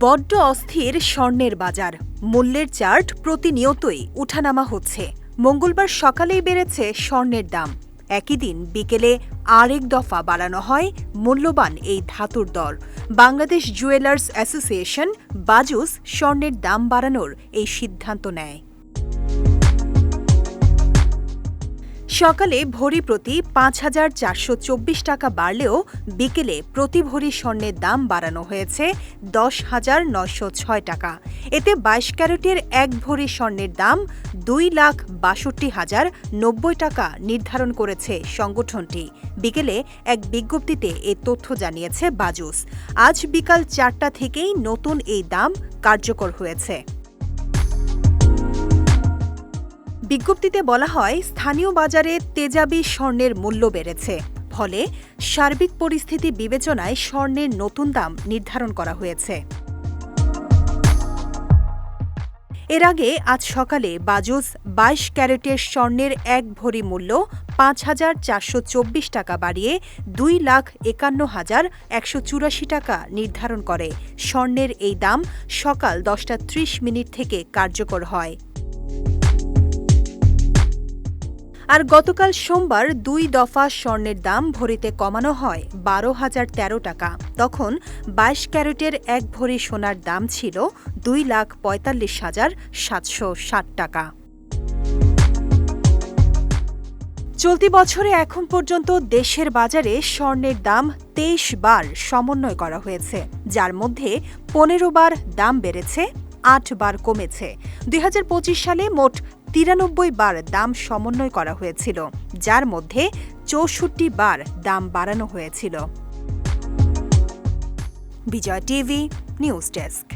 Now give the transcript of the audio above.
বড্ড অস্থির স্বর্ণের বাজার। মূল্যের চার্ট প্রতিনিয়তই উঠানামা হচ্ছে। মঙ্গলবার সকালেই বেড়েছে স্বর্ণের দাম। একই দিন বিকেলে আরেক দফা বাড়ানো হয় মূল্যবান এই ধাতুর দর। বাংলাদেশ জুয়েলার্স অ্যাসোসিয়েশন বাজুস স্বর্ণের দাম বাড়ানোর এই সিদ্ধান্ত নেয়। সকালে ভরি প্রতি পাঁচ হাজার চারশো চব্বিশ টাকা বাড়লেও বিকেলে প্রতি ভরি স্বর্ণের দাম বাড়ানো হয়েছে দশ হাজার নয়শো ছয় টাকা। এতে বাইশ ক্যারেটের এক ভরি স্বর্ণের দাম দুই লাখ বাষট্টি হাজার নব্বই টাকা নির্ধারণ করেছে সংগঠনটি। বিকেলে এক বিজ্ঞপ্তিতে এ তথ্য জানিয়েছে বাজুস। আজ বিকাল চারটা থেকেই নতুন এই দাম কার্যকর হয়েছে। বিজ্ঞপ্তিতে বলা হয়, স্থানীয় বাজারে তেজাবি স্বর্ণের মূল্য বেড়েছে। ফলে সার্বিক পরিস্থিতি বিবেচনায় স্বর্ণের নতুন দাম নির্ধারণ করা হয়েছে। এর আগে আজ সকালে বাজুস বাইশ ক্যারেটের স্বর্ণের এক ভরি মূল্য পাঁচ হাজার চারশো চব্বিশ টাকা বাড়িয়ে দুই লাখ একান্ন হাজার একশো চুরাশি টাকা নির্ধারণ করে। স্বর্ণের এই দাম সকাল দশটা ত্রিশ মিনিট থেকে কার্যকর হয়। আর গতকাল সোমবার দুই দফা স্বর্ণের দাম ভরিতে কমানো হয়, বারো হাজার তেরো টাকা। তখন বাইশ ক্যারেটের এক ভরি সোনার দাম ছিল দুই লাখ পঁয়তাল্লিশ হাজার সাতশো ষাট টাকা। চলতি বছরে এখন পর্যন্ত দেশের বাজারে স্বর্ণের দাম তেইশ বার সমন্বয় করা হয়েছে, যার মধ্যে পনেরো বার দাম বেড়েছে, আট বার কমেছে। দুই হাজার পঁচিশ সালে মোট তিরানব্বই বার দাম সমন্বয় করা হয়েছিল, যার মধ্যে চৌষট্টি বার দাম বাড়ানো হয়েছিল। Vijay TV, news desk.